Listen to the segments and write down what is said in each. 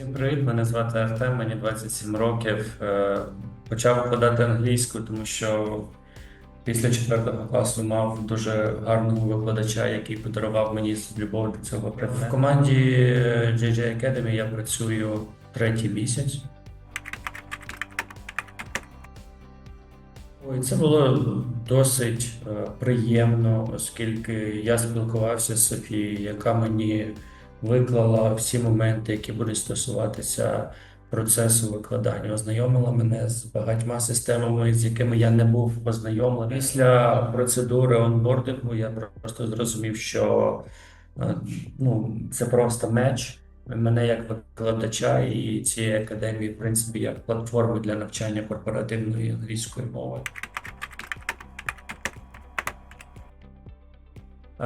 Всім привіт, мене звати Артем, мені 27 років. Е, Почав викладати англійську, тому що після 4 класу мав дуже гарного викладача, який подарував мені любов до цього предмету. В команді JJ Academy я працюю третій місяць. Ой, це було досить е, приємно, оскільки я спілкувався з Софією, яка мені виклала всі моменти, які будуть стосуватися процесу викладання, ознайомила мене з багатьма системами, з якими я не був ознайомлений. Після процедури онбордингу я просто зрозумів, що е, ну, це просто меч. Мене як викладача і цієї академії, в принципі, як платформи для навчання корпоративної англійської мови.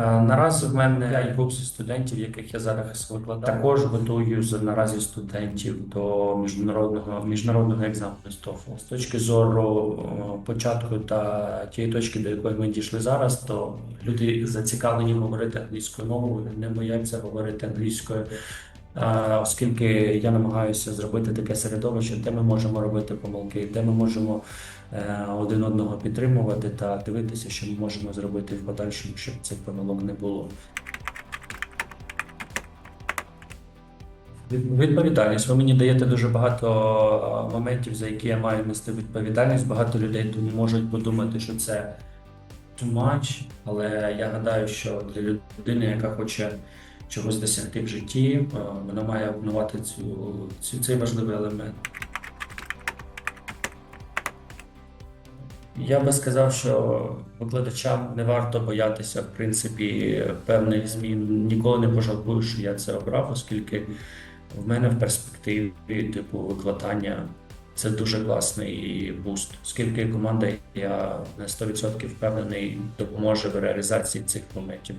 Наразі в мене 5 груп студентів, яких я зараз викладаю. Також готую з- наразі студентів до міжнародного міжнародного екзамену з TOEFL. З точки зору початку та тієї точки, до якої ми дійшли зараз, то люди зацікавлені говорити англійською мовою, не бояться говорити англійською. Оскільки я намагаюся зробити таке середовище, де ми можемо робити помилки, де ми можемо е, один одного підтримувати та дивитися, що ми можемо зробити в подальшому, щоб цих помилок не було. Відповідальність. Ви мені даєте дуже багато моментів, за які я маю нести відповідальність. Багато людей можуть подумати, що це too much, але я гадаю, що для людини, яка хоче чогось досягти в житті, вона має опанувати цю, цю, цей важливий елемент. Я би сказав, що викладачам не варто боятися, в принципі, певних змін. Ніколи не пожалкую, що я це обрав, оскільки в мене в перспективі, типу, викладання це дуже класний буст. Оскільки команда, я на 100% впевнений, допоможе в реалізації цих моментів.